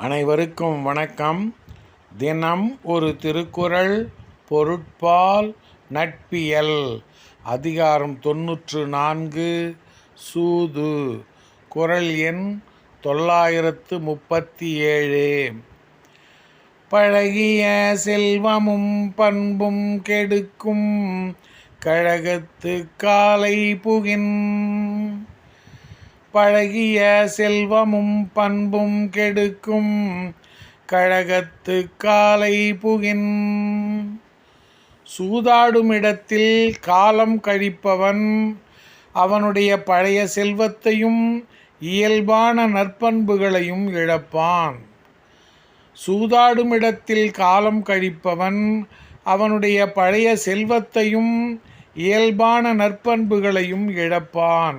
அனைவருக்கும் வணக்கம். தினம் ஒரு திருக்குறள் பொருட்பால் நட்பியல். அதிகாரம் தொன்னூற்று நான்கு சூது. குறள் எண் தொள்ளாயிரத்து முப்பத்தி ஏழு பழகிய செல்வமும் பண்பும் கெடுக்கும் கழகத்து காலை புகின். பழகிய செல்வமும் பண்பும் கெடுக்கும் கழகத்து காலை புகின். சூதாடும் இடத்தில் காலம் கழிப்பவன் அவனுடைய பழைய செல்வத்தையும் இயல்பான நற்பண்புகளையும் இழப்பான். சூதாடும் இடத்தில் காலம் கழிப்பவன் அவனுடைய பழைய செல்வத்தையும் இயல்பான நற்பண்புகளையும் இழப்பான்.